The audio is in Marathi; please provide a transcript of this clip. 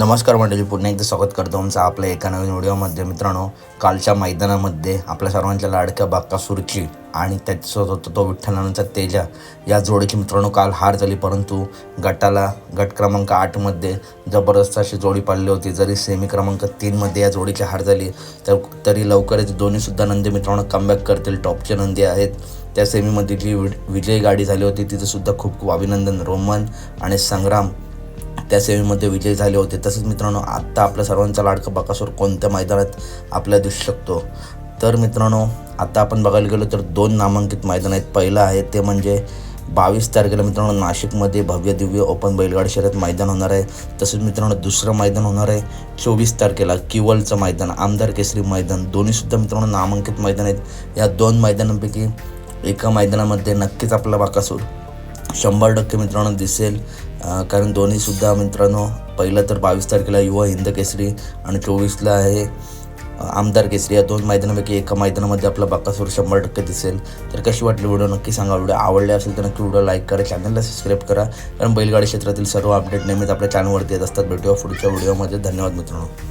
नमस्कार मंडळी पुन्हा एकदा स्वागत करतो आमचं आपल्या एका नवीन व्हिडिओमध्ये. मित्रांनो कालच्या मैदानामध्ये आपल्या सर्वांच्या लाडक्या बाकासूरची आणि त्याच्यासोबत होता तो विठ्ठलांचा तेजा या जोडीची मित्रांनो काल हार झाली. परंतु गटाला गट क्रमांक आठमध्ये जबरदस्त अशी जोडी पाडली होती. जरी सेमी क्रमांक तीनमध्ये या जोडीची हार झाली तर तरी लवकरच दोन्हीसुद्धा नंदी मित्रांनो कमबॅक करतील. टॉपचे नंदी आहेत. त्या सेमीमध्ये जी वि- विजयी गाडी झाली होती. तिथंसुद्धा खूप खूप अभिनंदन. रोमन आणि संग्राम त्या सेमीमध्ये विजय झाले होते. तसेच मित्रांनो आत्ता आपल्या सर्वांचा लाडका बकासूर कोणत्या मैदानात आपल्याला दिसू शकतो? तर मित्रांनो आता आपण बघायला गेलो तर दोन नामांकित मैदान आहेत. पहिलं आहे ते म्हणजे बावीस तारखेला मित्रांनो नाशिकमध्ये भव्य दिव्य ओपन बैलगाडी शर्यत मैदान होणार आहे. तसेच मित्रांनो दुसरं मैदान होणार आहे चोवीस तारखेला किवलचं मैदान आमदार केसरी मैदान. दोन्हीसुद्धा मित्रांनो नामांकित मैदान आहेत. या दोन मैदानांपैकी एका मैदानामध्ये नक्कीच आपला बाकासूर शंभर टक्के मित्रांनो दिसेल. कारण दोन्हीसुद्धा मित्रांनो पहिलं तर बावीस तारखेला युवा हिंद केसरी आणि चोवीसला आहे आमदार केसरी. या दोन मैदानापैकी एका मैदानामध्ये आपला बाकासूर शंभर टक्के दिसेल. तर कशी वाटली व्हिडिओ नक्की सांगा. व्हिडिओ आवडले असेल तर नक्की व्हिडिओ लाईक करा चॅनलला सबस्क्राईब करा. कारण बैलगाडी क्षेत्रातील सर्व अपडेट नेहमीच आपल्या चॅनलवरती येत असतात. भेटूया पुढच्या व्हिडिओमध्ये. धन्यवाद मित्रांनो.